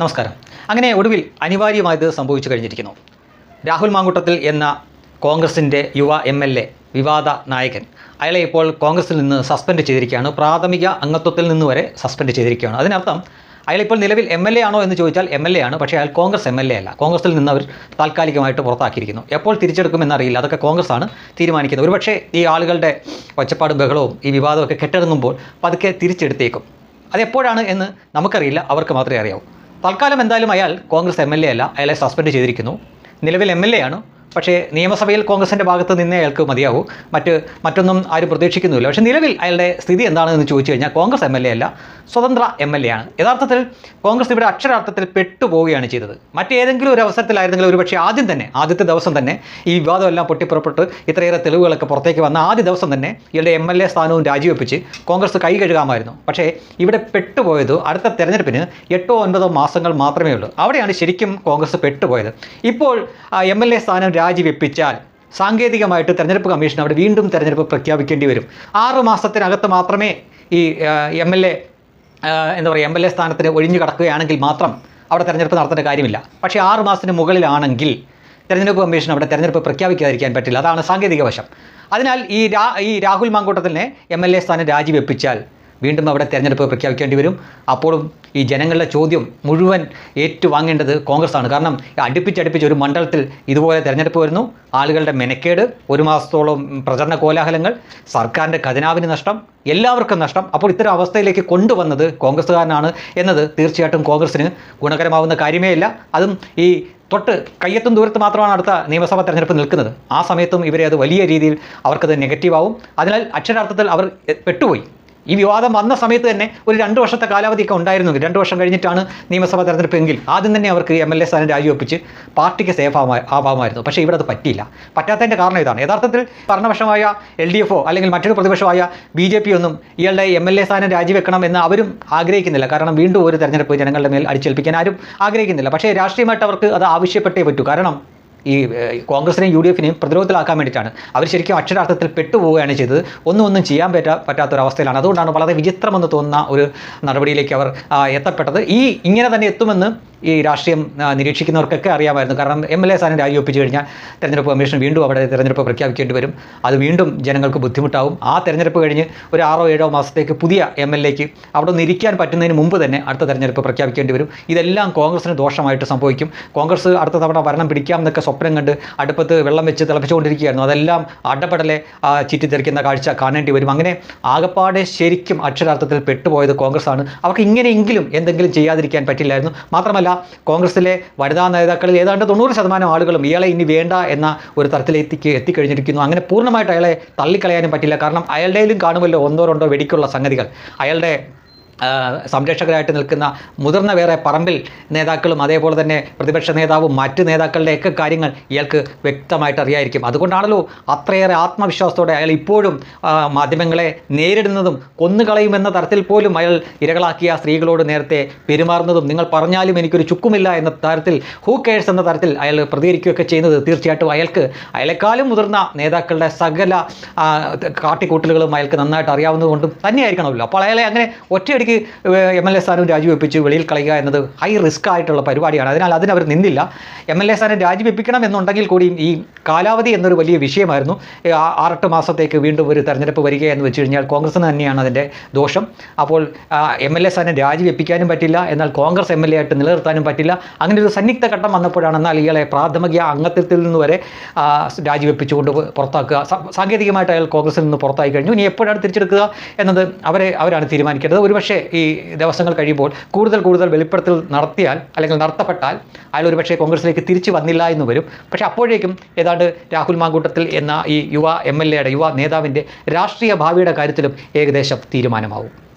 നമസ്കാരം. അങ്ങനെ ഒടുവിൽ അനിവാര്യമായത് സംഭവിച്ചു കഴിഞ്ഞിരിക്കുന്നു. രാഹുൽ മാങ്കുട്ടത്തിൽ എന്ന കോൺഗ്രസിന്റെ യുവ എം എൽ എ വിവാദ നായകൻ. അയാളെ ഇപ്പോൾ കോൺഗ്രസിൽ നിന്ന് സസ്പെൻഡ് ചെയ്തിരിക്കുകയാണ്. പ്രാഥമിക അംഗത്വത്തിൽ നിന്ന് വരെ സസ്പെൻഡ് ചെയ്തിരിക്കുകയാണ്. അതിനർത്ഥം അയാൾ ഇപ്പോൾ നിലവിൽ എം എൽ എ ആണോ എന്ന് ചോദിച്ചാൽ എം എൽ എ ആണ്. പക്ഷേ അയാൾ കോൺഗ്രസ് എം എൽ എ അല്ല. കോൺഗ്രസിൽ നിന്ന് അവർ താൽക്കാലികമായിട്ട് പുറത്താക്കിയിരിക്കുന്നു. എപ്പോൾ തിരിച്ചെടുക്കുമെന്നറിയില്ല അതൊക്കെ കോൺഗ്രസ് ആണ് തീരുമാനിക്കുന്നത്. ഒരുപക്ഷേ ഈ ആളുകളുടെ ഒച്ചപ്പാടും ബഹളവും ഈ വിവാദമൊക്കെ കെട്ടിറങ്ങുമ്പോൾ പതുക്കെ തിരിച്ചെടുത്തേക്കും. അതെപ്പോഴാണ് എന്ന് നമുക്കറിയില്ല. അവർക്ക് മാത്രമേ അറിയാവൂ. തൽക്കാലം എന്തായാലും അയാൾ കോൺഗ്രസ് എം എൽ എ അല്ല അയാളെ സസ്പെൻഡ് ചെയ്തിരിക്കുന്നു. നിലവിൽ എം എൽ എ ആണ്. പക്ഷേ നിയമസഭയിൽ കോൺഗ്രസിന്റെ ഭാഗത്ത് നിന്നേ അയാൾക്ക് മതിയാവൂ. മറ്റ് മറ്റൊന്നും ആരും പ്രതീക്ഷിക്കുന്നുമില്ല. പക്ഷേ നിലവിൽ അയാളുടെ സ്ഥിതി എന്താണെന്ന് ചോദിച്ചു കഴിഞ്ഞാൽ കോൺഗ്രസ് എം എൽ എ അല്ല സ്വതന്ത്ര എം എൽ എ ആണ്. യഥാർത്ഥത്തിൽ കോൺഗ്രസ് ഇവിടെ അക്ഷരാർത്ഥത്തിൽ പെട്ടുപോവുകയാണ് ചെയ്തത്. മറ്റേതെങ്കിലും ഒരു അവസരത്തിലായിരുന്നെങ്കിൽ ഒരുപക്ഷെ ആദ്യം തന്നെ ആദ്യത്തെ ദിവസം തന്നെ ഈ വിവാദമെല്ലാം പൊട്ടിപ്പുറപ്പെട്ട് ഇത്രയേറെ തെളിവുകളൊക്കെ പുറത്തേക്ക് വന്ന ആദ്യ ദിവസം തന്നെ ഇയാളുടെ എം എൽ എ സ്ഥാനവും രാജിവെപ്പിച്ച് കോൺഗ്രസ് കൈ കഴുകാമായിരുന്നു. പക്ഷേ ഇവിടെ പെട്ടുപോയത് അടുത്ത തെരഞ്ഞെടുപ്പിന് എട്ടോ ഒൻപതോ മാസങ്ങൾ മാത്രമേ ഉള്ളൂ. അവിടെയാണ് ശരിക്കും കോൺഗ്രസ് പെട്ടുപോയത്. ഇപ്പോൾ എം എൽ എ സ്ഥാനം രാജിവെപ്പിച്ചാൽ സാങ്കേതികമായിട്ട് തെരഞ്ഞെടുപ്പ് കമ്മീഷൻ അവിടെ വീണ്ടും തെരഞ്ഞെടുപ്പ് പ്രഖ്യാപിക്കേണ്ടി വരും. ആറു മാസത്തിനകത്ത് മാത്രമേ ഈ എം എൽ എ എന്താ പറയുക എം എൽ എ സ്ഥാനത്തിന് ഒഴിഞ്ഞു കിടക്കുകയാണെങ്കിൽ മാത്രം അവിടെ തെരഞ്ഞെടുപ്പ് നടത്തേണ്ട കാര്യമില്ല. പക്ഷേ ആറു മാസത്തിന് മുകളിലാണെങ്കിൽ തെരഞ്ഞെടുപ്പ് കമ്മീഷൻ അവിടെ തെരഞ്ഞെടുപ്പ് പ്രഖ്യാപിക്കാതിരിക്കാൻ പറ്റില്ല. അതാണ് സാങ്കേതിക വശം. അതിനാൽ ഈ രാ ഈ രാഹുൽ മാങ്കൂട്ടത്തിനെ എം എൽ എ സ്ഥാനം രാജിവെപ്പിച്ചാൽ വീണ്ടും അവിടെ തെരഞ്ഞെടുപ്പ് പ്രഖ്യാപിക്കേണ്ടി വരും. അപ്പോഴും ഈ ജനങ്ങളുടെ ചോദ്യം മുഴുവൻ ഏറ്റുവാങ്ങേണ്ടത് കോൺഗ്രസ് ആണ് കാരണം അടുപ്പിച്ചടുപ്പിച്ച് ഒരു മണ്ഡലത്തിൽ ഇതുപോലെ തെരഞ്ഞെടുപ്പ് വരുന്നു. ആളുകളുടെ മെനക്കേട് ഒരു മാസത്തോളം പ്രചരണ കോലാഹലങ്ങൾ സർക്കാരിന്റെ ഖജനാവിന് നഷ്ടം എല്ലാവർക്കും നഷ്ടം. അപ്പോൾ ഇത്തരം അവസ്ഥയിലേക്ക് കൊണ്ടുവന്നത് കോൺഗ്രസ്സുകാരനാണ് എന്നത് തീർച്ചയായിട്ടും കോൺഗ്രസ്സിന് ഗുണകരമാവുന്ന കാര്യമേ ഇല്ല. അതും ഈ തൊട്ട് കയ്യെത്തും ദൂരത്ത് മാത്രമാണ് അടുത്ത നിയമസഭാ തെരഞ്ഞെടുപ്പ് നിൽക്കുന്നത്. ആ സമയത്തും ഇവരെ അത് വലിയ രീതിയിൽ അവർക്കത് നെഗറ്റീവാവും. അതിനാൽ അക്ഷരാർത്ഥത്തിൽ അവർ പെട്ടുപോയി. ഈ വിവാദം വന്ന സമയത്ത് തന്നെ ഒരു രണ്ട് വർഷത്തെ കാലാവധിയൊക്കെ ഉണ്ടായിരുന്നു രണ്ട് വർഷം കഴിഞ്ഞിട്ടാണ് നിയമസഭാ തെരഞ്ഞെടുപ്പ് എങ്കിൽ ആദ്യം തന്നെ അവർക്ക് എം എൽ എ സ്ഥാനം രാജിവെപ്പിച്ച് പാർട്ടിക്ക് സേഫ് ആവാ ആവാമായിരുന്നു. പക്ഷേ ഇവിടെ അത് പറ്റിയില്ല. പറ്റാത്തതിന്റെ കാരണം ഇതാണ്. യഥാർത്ഥത്തിൽ ഭരണപക്ഷമായ എൽ ഡി എഫോ അല്ലെങ്കിൽ മറ്റൊരു പ്രതിപക്ഷമായ ബി ജെ പി ഒന്നും ഇയാളുടെ എം എൽ എ സ്ഥാനം രാജിവെക്കണം എന്ന് അവരും ആഗ്രഹിക്കുന്നില്ല. കാരണം വീണ്ടും ഒരു തെരഞ്ഞെടുപ്പ് ജനങ്ങളുടെ മേൽ അടിച്ചേൽപ്പിക്കാൻ ആരും ആഗ്രഹിക്കുന്നില്ല. പക്ഷേ രാഷ്ട്രീയമായിട്ട് അവർക്ക് അത് ആവശ്യപ്പെട്ടേ പറ്റൂ. കാരണം ഈ കോൺഗ്രസിനെയും യു ഡി എഫിനെയും പ്രതിരോധത്തിലാക്കാൻ വേണ്ടിയിട്ടാണ്. അവർ ശരിക്കും അക്ഷരാർത്ഥത്തിൽ പെട്ടുപോവുകയാണ് ചെയ്തത്. ഒന്നും ഒന്നും ചെയ്യാൻ പറ്റാ പറ്റാത്തൊരവസ്ഥയിലാണ്. അതുകൊണ്ടാണ് വളരെ വിചിത്രമെന്ന് തോന്നുന്ന ഒരു നടപടിയിലേക്ക് അവർ എത്തപ്പെട്ടത്. ഈ ഇങ്ങനെ തന്നെ എത്തുമെന്ന് ഈ രാഷ്ട്രീയം നിരീക്ഷിക്കുന്നവർക്കൊക്കെ അറിയാമായിരുന്നു. കാരണം എം എൽ എ സ്ഥാനം രാജിവെപ്പിച്ച് കഴിഞ്ഞാൽ തെരഞ്ഞെടുപ്പ് കമ്മീഷൻ വീണ്ടും അവിടെ തെരഞ്ഞെടുപ്പ് പ്രഖ്യാപിക്കേണ്ടി വരും. അത് വീണ്ടും ജനങ്ങൾക്ക് ബുദ്ധിമുട്ടാവും. ആ തെരഞ്ഞെടുപ്പ് കഴിഞ്ഞ് ഒരു ആറോ ഏഴോ മാസത്തേക്ക് പുതിയ എം എൽ എക്ക് അവിടെ ഒന്ന് ഇരിക്കാൻ പറ്റുന്നതിന് മുമ്പ് തന്നെ അടുത്ത തെരഞ്ഞെടുപ്പ് പ്രഖ്യാപിക്കേണ്ടി വരും. ഇതെല്ലാം കോൺഗ്രസിന് ദോഷമായിട്ട് സംഭവിക്കും. കോൺഗ്രസ് അടുത്ത തവണ ഭരണം പിടിക്കാം എന്നൊക്കെ സ്വപ്നം കണ്ട് അടുപ്പത്ത് വെള്ളം വെച്ച് തിളപ്പിച്ചുകൊണ്ടിരിക്കുകയായിരുന്നു. അതെല്ലാം അടപടലെ ചുറ്റിത്തെറിക്കുന്ന കാഴ്ച കാണേണ്ടി വരും. അങ്ങനെ ആകപ്പാടെ ശരിക്കും അക്ഷരാർത്ഥത്തിൽ പെട്ടുപോയത് കോൺഗ്രസ് ആണ് അവർക്ക് ഇങ്ങനെയെങ്കിലും എന്തെങ്കിലും ചെയ്യാതിരിക്കാൻ പറ്റില്ലായിരുന്നു. മാത്രമല്ല കോൺഗ്രസിലെ വനിതാ നേതാക്കളിൽ ഏതാണ്ട് തൊണ്ണൂറ് ശതമാനം ആളുകളും ഇയാളെ ഇനി വേണ്ട എന്ന ഒരു തരത്തിലെത്തിക്ക് എത്തിക്കഴിഞ്ഞിരിക്കുന്നു. അങ്ങനെ പൂർണമായിട്ട് അയാളെ തള്ളിക്കളയാനും പറ്റില്ല. കാരണം അയാളുടെയിലും കാണുമല്ലോ ഒന്നോ രണ്ടോ വെടിക്കുള്ള സംഗതികൾ. അയാളുടെ സംരക്ഷകരായിട്ട് നിൽക്കുന്ന മുതിർന്ന വേറെ പറമ്പിൽ നേതാക്കളും അതേപോലെ തന്നെ പ്രതിപക്ഷ നേതാവും മറ്റ് നേതാക്കളുടെയൊക്കെ കാര്യങ്ങൾ ഇയാൾക്ക് വ്യക്തമായിട്ട് അറിയായിരിക്കും. അതുകൊണ്ടാണല്ലോ അത്രയേറെ ആത്മവിശ്വാസത്തോടെ അയാൾ ഇപ്പോഴും മാധ്യമങ്ങളെ നേരിടുന്നതും കൊന്നുകളയുമെന്ന തരത്തിൽ പോലും അയാൾ ഇരകളാക്കിയ സ്ത്രീകളോട് നേരത്തെ പെരുമാറുന്നതും നിങ്ങൾ പറഞ്ഞാലും എനിക്കൊരു ചുക്കുമില്ല എന്ന തരത്തിൽ ഹൂ കേഴ്സ് എന്ന തരത്തിൽ അയാൾ പ്രതികരിക്കുകയൊക്കെ ചെയ്യുന്നത് തീർച്ചയായിട്ടും അയാൾക്ക് അയാളെക്കാളും മുതിർന്ന നേതാക്കളുടെ സകല കാട്ടിക്കൂട്ടലുകളും അയാൾക്ക് നന്നായിട്ട് അറിയാവുന്നതുകൊണ്ടും തന്നെയായിരിക്കണമല്ലോ. അപ്പോൾ അയാളെ അങ്ങനെ ഒറ്റയടിക്ക് എം എൽ എ സ്ഥാനം രാജിവെപ്പിച്ച് വെളിയിൽ കളയുക എന്നത് ഹൈ റിസ്ക് ആയിട്ടുള്ള പരിപാടിയാണ്. അതിനാൽ അതിനവർ നിന്നില്ല. എം എൽ എ സ്ഥാനം രാജിവെപ്പിക്കണം എന്നുണ്ടെങ്കിൽ കൂടിയും ഈ കാലാവധി എന്നൊരു വലിയ വിഷയമായിരുന്നു. ആറെട്ട് മാസത്തേക്ക് വീണ്ടും ഒരു തെരഞ്ഞെടുപ്പ് വരിക എന്ന് വെച്ച് കഴിഞ്ഞാൽ കോൺഗ്രസ്സിന് തന്നെയാണ് അതിന്റെ ദോഷം. അപ്പോൾ എം എൽ എ സ്ഥാനം രാജിവെപ്പിക്കാനും പറ്റില്ല. എന്നാൽ കോൺഗ്രസ് എം എൽ എ ആയിട്ട് നിലനിർത്താനും പറ്റില്ല. അങ്ങനെ ഒരു സന്നിഗ്ധ ഘട്ടം വന്നപ്പോഴാണ് എന്നാൽ ഇയാളെ പ്രാഥമിക അംഗത്വത്തിൽ നിന്ന് വരെ രാജിവെപ്പിച്ചുകൊണ്ട് പുറത്താക്കുക. സാങ്കേതികമായിട്ട് അയാൾ കോൺഗ്രസിൽ നിന്ന് പുറത്തായി കഴിഞ്ഞു. ഇനി എപ്പോഴാണ് തിരിച്ചെടുക്കുക എന്നത് അവരെ അവരാണ് തീരുമാനിക്കേണ്ടത്. ഒരുപക്ഷെ ഈ ദിവസങ്ങൾ കഴിയുമ്പോൾ കൂടുതൽ കൂടുതൽ വെളിപ്പെടുത്തൽ നടത്തിയാൽ അല്ലെങ്കിൽ നടത്തപ്പെട്ടാൽ അയാൾ ഒരുപക്ഷെ കോൺഗ്രസിലേക്ക് തിരിച്ചു വന്നില്ല എന്ന് വരും. പക്ഷേ അപ്പോഴേക്കും ഏതാണ്ട് രാഹുൽ മാങ്കൂട്ടത്തിൽ എന്ന ഈ യുവ എം എൽ എയുടെ യുവ നേതാവിന്റെ രാഷ്ട്രീയ ഭാവിയുടെ കാര്യത്തിലും ഏകദേശം തീരുമാനമാവും.